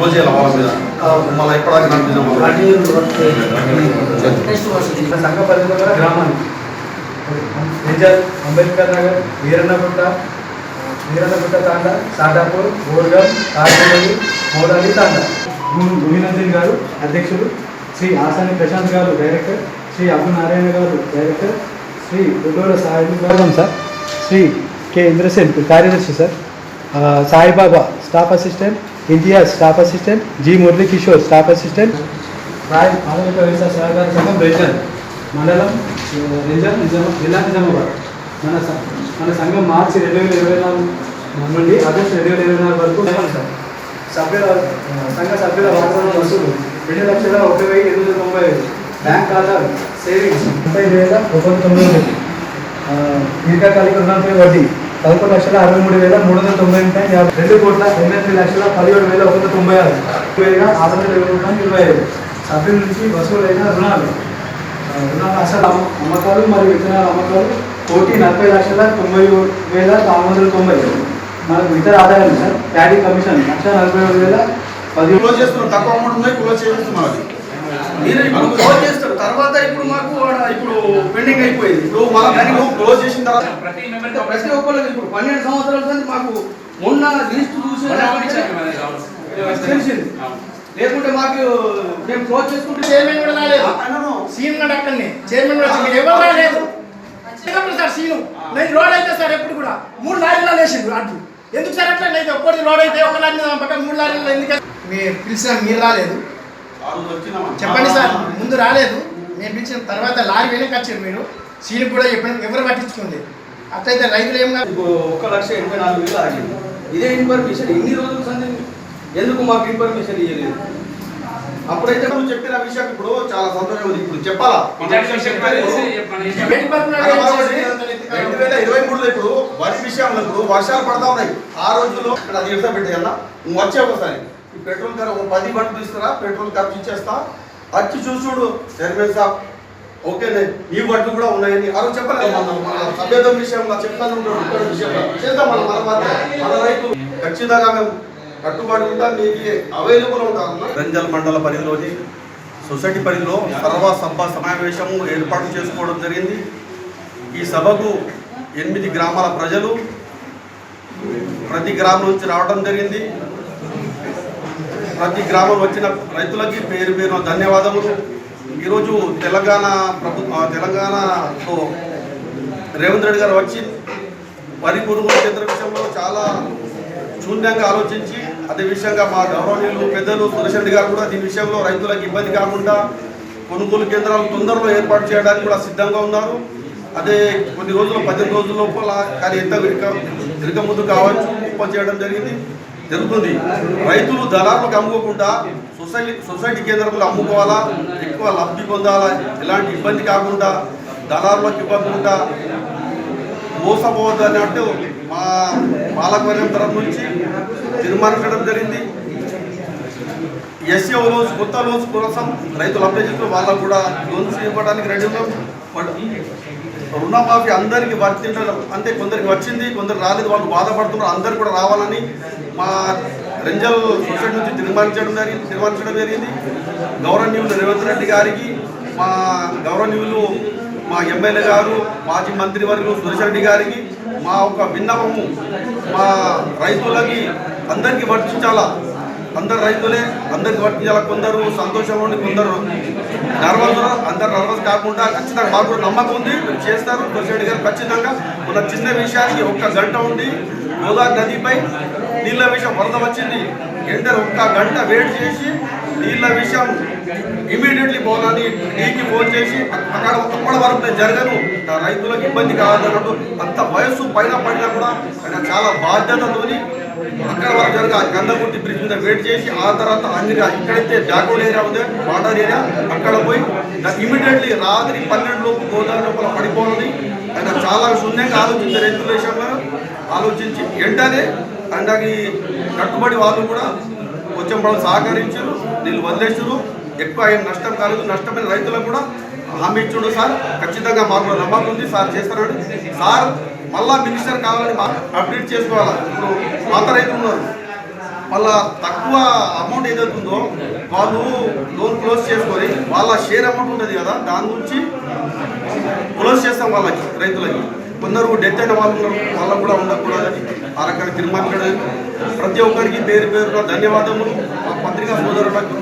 మళ్ళీ ఎప్పటిదాకా సంఘ పరిధిలో గ్రామాన్ని అంబేద్కర్ నగర్ వీరన్నగుట్ట వీరన్నగుట్ట తాండ సాటాపూర్ గోర్గం కాకినాడ మౌలాలి తాండ భూమినంజన్ గారు అధ్యక్షుడు శ్రీ ఆసాని ప్రశాంత్ గారు డైరెక్టర్ శ్రీ అబ్బు నారాయణ గారు డైరెక్టర్ శ్రీ గుడ్డోల సాయి గారు సార్ శ్రీ కె ఇంద్రసేన్ కార్యదర్శి sir Saibaba staff assistant Imtiaz staff assistant G Murali Kishore staff assistant. Roy ప్రాథమిక వ్యవసాయ సహకార సంఘం రేంజర్ మండలం ఆ, రేంజర్ నిజామా జిల్లా నిజామాబాద్. మన స- మన సంఘం మార్చి రెండు వేల ఇరవై నాలుగు నుండి ఆగస్టు రెండు వేల ఇరవై నాలుగు వరకు. సభ్యుల సంఘ సభ్యుల వాతావరణ వసూలు రెండు లక్షల ఒక వెయ్యి ఎనిమిది వందల తొంభై ఐదు. Bank Aadhaar savings. ముప్పై వేల ఒక తొమ్మిది. దీర్ఘకాలిక రుణంపై వడ్డీ. పదకొండు లక్షల అరవై మూడు వేల మూడు వందల తొంభై ఎనిమిది యాభై రెండు కోట్ల ఎనిమిది లక్షల పదిహేడు వేల ఒక వందల తొంభై ఆరు వేలుగా ఆరు వందల ఇరవై రూపాయలు ఇరవై ఐదు సభ్యుల నుంచి వసూలైన రుణాలు. ఆ, రుణాల అసలు అమ్మ- అమ్మకాలు మరియు విత్తనాల అమ్మకాలు కోటి నలభై లక్షల తొంభై వేల నాలుగు వందల తొంభై మనకు ఇతర ఆదాయాలు సార్ ప్యాడీ కమిషన్ లక్ష నలభై ఏడు వేల పది క్లోజ్ చేస్తున్నాం తక్కువ అమౌంట్ ఉన్నాయి క్లోజ్ చేస్తున్నాం అది మీరు ఇప్పుడు క్లోజ్ చేస్తారు తర్వాత ఇప్పుడు మాకు ఇప్పుడు పెండింగ్ అయిపోయింది. ఇప్పుడు దాన్ని నువ్వు క్లోజ్ చేసిన తర్వాత ప్రతి మెంబర్ ప్రతి ఒక్కరికి ఇప్పుడు పన్నెండు సంవత్సరాల నుంచి మాకు మొన్న లిస్ట్ చూసి తెలిసింది. లేకుంటే మాకు మేము క్లోజ్ చేసుకుంటే చైర్మన్ కూడా రాలేదు. సీఎం కూడా అక్కడనే. చైర్మన్ కూడా వచ్చింది ఎవరు రాలేదు. సార్ సీను. నేను రోడ్ అయితే సార్ ఎప్పుడు కూడా మూడు లారీలు వేసిండు అడ్డు ఎందుకు సార్ అట్లా? అయితే ఒక్కటి రోడ్ అయితే ఒక లారీ పక్కన మూడు లారీలు ఎందుకు? మీరు పిలిచిన మీరు రాలేదు? చెప్పండి సార్ ముందు రాలేదు. నేను పిలిచిన తర్వాత లారీ వెనక్కి వచ్చారు మీరు. సీన్ కూడా చెప్పిన ఎవరు పట్టించుకోండి అట్లయితే రైతులు ఏం ఒక లక్ష ఎనభై నాలుగు వేలు ఆగింది. ఇదే ఇన్ఫర్మేషన్ ఇన్ని రోజులు సంది? ఎందుకు మాకు ఇన్ఫర్మేషన్ ఇవ్వలేదు అప్పుడైతే నువ్వు చెప్పిన విషయం ఇప్పుడు చాలా సంతోషం ఉంది. ఇప్పుడు చెప్పాలా? రెండు వేల ఇరవై మూడులో ఇప్పుడు వరి విషయంలో ఇప్పుడు వర్షాలు పడతా ఉన్నాయి. ఆ రోజుల్లో ఇక్కడ అది పెట్టేయన్నా? నువ్వు వచ్చే ఒకసారి. ఈ పెట్రోల్ ధర ఒక పది బండ్లు తీసుకురా పెట్రోల్ ఖర్చు ఇచ్చేస్తా. వచ్చి చూసుడు చైర్మన్ సాబ్ ఓకేనే ఈ బండ్లు కూడా ఉన్నాయని. ఆ చెప్పలేదు మనం మన సభ్యత్వం విషయంలో చెప్తాను చేద్దాం మన తర్వాత మన రైతు ఖచ్చితంగా మేము కట్టుబడి ఉంటాం మీకు అవైలబుల్ ఉంటాం రంజల్ మండల పరిధిలోని సొసైటీ పరిధిలో సర్వ సభ సమావేశము ఏర్పాటు చేసుకోవడం జరిగింది. ఈ సభకు ఎనిమిది గ్రామాల ప్రజలు ప్రతి గ్రామం నుంచి రావడం జరిగింది. ప్రతి గ్రామం వచ్చిన రైతులకి పేరు పేరు ధన్యవాదములు. ఈరోజు తెలంగాణ ప్రభుత్వ తెలంగాణతో రేవంత్ రెడ్డి గారు వచ్చి వరి కొనుగోలు కేంద్ర విషయంలో చాలా శూన్యంగా ఆలోచించి అదే విషయంగా మా గౌరవనీయులు పెద్దలు సురేష్ రెడ్డి గారు కూడా దీని విషయంలో రైతులకు ఇబ్బంది కాకుండా కొనుగోలు కేంద్రాలు తొందరలో ఏర్పాటు చేయడానికి కూడా సిద్ధంగా ఉన్నారు. అదే కొన్ని రోజులు పద్దెనిమిది రోజుల లోపల కానీ ఎంత ఇరుక ఇరుక ముందు కావచ్చు ఓపెన్ చేయడం జరిగింది. జరుగుతుంది. రైతులు దళారులకు అమ్ముకోకుండా సొసైటీ సొసైటీ కేంద్రంలో అమ్ముకోవాలా? ఎక్కువ లబ్ధి పొందాలా? ఎలాంటి ఇబ్బంది కాకుండా దళారులకు ఇవ్వకుండా మోసపోవద్దు అన్నట్టు మా పాలకవర్గం తరఫు నుంచి తీర్మానించడం జరిగింది. ఎస్ఏ లోన్స్ కొత్త లోన్స్ కోసం రైతులు అప్లై చేసిన వాళ్ళకు కూడా లోన్స్ ఇవ్వడానికి రెడీ ఉన్నాం. రుణమాఫీ అందరికీ వర్తించడం అంటే కొందరికి వచ్చింది కొందరు రాలేదు వాళ్ళు బాధపడుతున్నారు అందరు కూడా రావాలని మా రెంజల్ సొసైటీ నుంచి తీర్మానించడం జరిగింది తీర్మానించడం జరిగింది. గౌరవనీయులు రేవంత్ రెడ్డి గారికి మా గౌరవనీయులు మా ఎమ్మెల్యే గారు మాజీ మంత్రి వర్గులు సురేష్ రెడ్డి గారికి మా ఒక విన్నపము మా రైతులకి అందరికీ వర్తించాలా? అందరు రైతులే అందరికి వర్తించాలా కొందరు సంతోషంలో ఉండి కొందరు. నర్వస్ అందరు నర్వస్ కాకుండా ఖచ్చితంగా మాకు కూడా నమ్మకం ఉంది. చేస్తారు. సురేష్ గారు ఖచ్చితంగా మన చిన్న విషయానికి ఒక్క గంట ఉండి గోదావరి నదిపై నీళ్ళ విషయం వరద వచ్చింది. ఎండర్ ఒక్క గంట వెయిట్ చేసి నీళ్ళ విషయం ఇమీడియట్లీ పోనాని నీకి ఫోన్ చేసి అక్కడ అప్పటి వరకు నేను జరగను రైతులకు ఇబ్బంది కాదన్నట్టు అంత వయస్సు పైన పడినా కూడా ఆయన చాలా బాధ్యతతోని అక్కడ వరకు జరగ గంధకుర్తి బ్రిడ్జ్ మీద వెయిట్ చేసి ఆ తర్వాత అన్ని ఎక్కడైతే బ్యాక్వర్డ్ ఏరియా ఉందో బార్డర్ ఏరియా అక్కడ పోయి ఇమీడియట్లీ రాత్రి పన్నెండు లోపు గోదావరి లోపల పడిపోవాలి ఆయన చాలా శూన్యంగా ఆలోచించే రైతుల విషయంలో. ఆలోచించి వెంటనే అండకి కట్టుబడి వాళ్ళు కూడా కొంచెం వాళ్ళు సహకరించారు వీళ్ళు వదిలేసారు ఎక్కువ ఏం నష్టం కాలేదు. నష్టమైన రైతులకు కూడా హామీ ఇచ్చుడు సార్. ఖచ్చితంగా మాకు నమ్మకం ఉంది. సార్ చేస్తారని. సార్ మళ్ళా మినిస్టర్ కావాలని అప్డేట్ చేసుకోవాలి? ఇప్పుడు పాత రైతులు ఉన్నారు. మళ్ళా తక్కువ అమౌంట్ ఏదైతే ఉందో వాళ్ళు లోన్ క్లోజ్ చేసుకొని వాళ్ళ షేర్ అమౌంట్ ఉంటుంది కదా దాని గురించి క్లోజ్ చేస్తాం వాళ్ళకి రైతులకి. కొందరు డెత్ అయిన వాళ్ళు ఉన్నారు వాళ్ళకు కూడా ఉండకూడదని ఆ రకంగా తిరుమల ప్రతి ఒక్కరికి పేరు పేరున ధన్యవాదములు. మా పత్రికా సోదరులకు